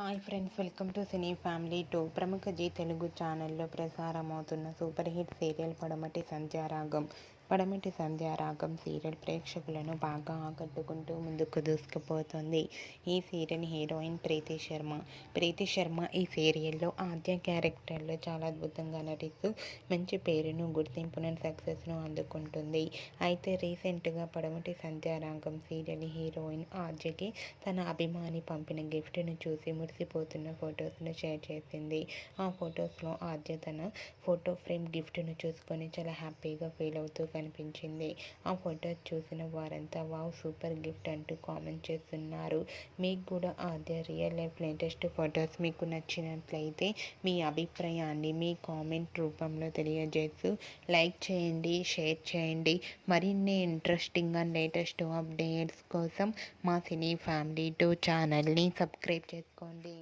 Hi friends welcome to cine family too. ప్రముఖ G Telugu ఛానల్లో ప్రసారమవుతున్న సూపర్ హిట్ సీరియల్ పడమటి సంధ్యారాగం. పడమటి సంధ్యారాగం సీరియల్ ప్రేక్షకులను బాగా ఆకట్టుకుంటూ ముందుకు దూసుకుపోతుంది. ఈ సీరియల్ హీరోయిన్ ప్రీతి శర్మ. ప్రీతి శర్మ ఈ సీరియల్లో ఆద్య క్యారెక్టర్లో చాలా అద్భుతంగా నటిస్తూ మంచి పేరును గుర్తింపును సక్సెస్ను అందుకుంటుంది. అయితే రీసెంట్గా పడమటి సంధ్యారాగం సీరియల్ హీరోయిన్ ఆద్యకి తన అభిమాని పంపిన గిఫ్ట్ను చూసి మురిసిపోతున్న ఫొటోస్ను షేర్ చేసింది. ఆ ఫొటోస్లో ఆద్య తన ఫోటో ఫ్రేమ్ గిఫ్ట్ను చూసుకొని చాలా హ్యాపీగా ఫీల్ అవుతూ కనిపించింది. ఆ ఫోటో చూసిన వారంతా వావ్ సూపర్ గిఫ్ట్ అంటూ కామెంట్ చేస్తున్నారు. మీకు కూడా అదే రియల్ లైఫ్ లేటెస్ట్ ఫొటోస్ మీకు నచ్చినట్లయితే మీ అభిప్రాయాన్ని మీ కామెంట్ రూపంలో తెలియజేస్తూ లైక్ చేయండి షేర్ చేయండి. మరిన్ని ఇంట్రెస్టింగ్ అండ్ లేటెస్ట్ అప్డేట్స్ కోసం మా సినీ ఫ్యామిలీ టూ ఛానల్ని సబ్స్క్రైబ్ చేసుకోండి.